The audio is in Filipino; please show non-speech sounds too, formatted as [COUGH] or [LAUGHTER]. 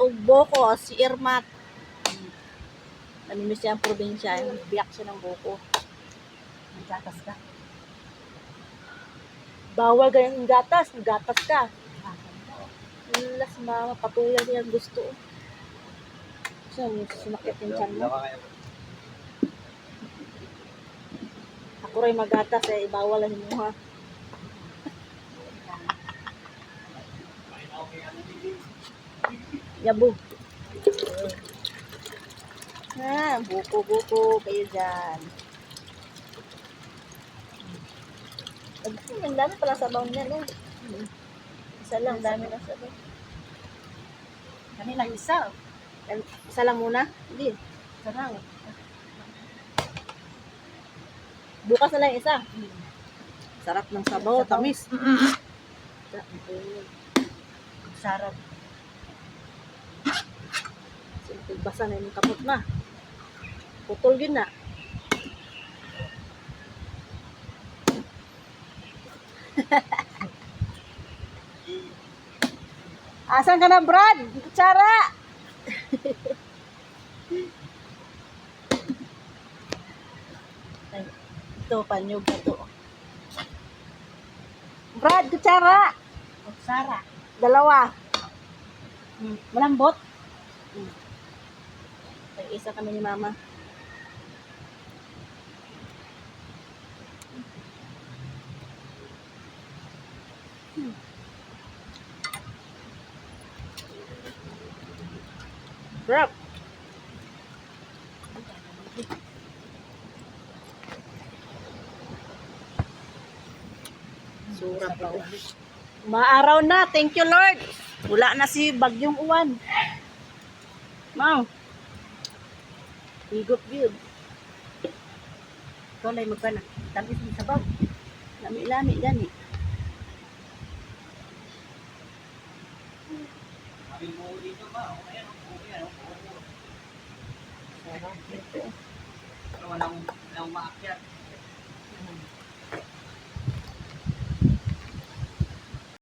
O Boko, si Irmat. Namimiss siya ang probinsya, biyak siya ng Boko. Nagkatas ka. Bawal ganyang gatas, gatas ka. Las mama, patuloy niya gusto. Siya, sumakit yung tiyan mo. Ako rin magatas eh, bawal ang mo ha. Yabu. Ha, buko-buko kayo dyan. Ang dami pala sabaw niya, no? Isa lang, dami na sabaw. Kami lang isa. Isa lang muna? Hindi. Sarang. Bukas na lang isa. Sarap ng sabaw, tamis. Sarap. Basa na yung kapot na. Putol yun na. [LAUGHS] Asan ka na, Brad? Kutsara! [LAUGHS] Ito, panyog na to. Brad, kutsara! Sara. Dalawa. Hmm. Malambot. Hmm. Ay, isa kami ni Mama. Hmm. Surap pa. Maaraw na. Thank you, Lord. Wala na si Bagyong Uwan. Mau. Higop yun. Ikaw lang magpana. Tamis mo sabaw. Lami-lami gani. Sarap. Walang, walang maakyat.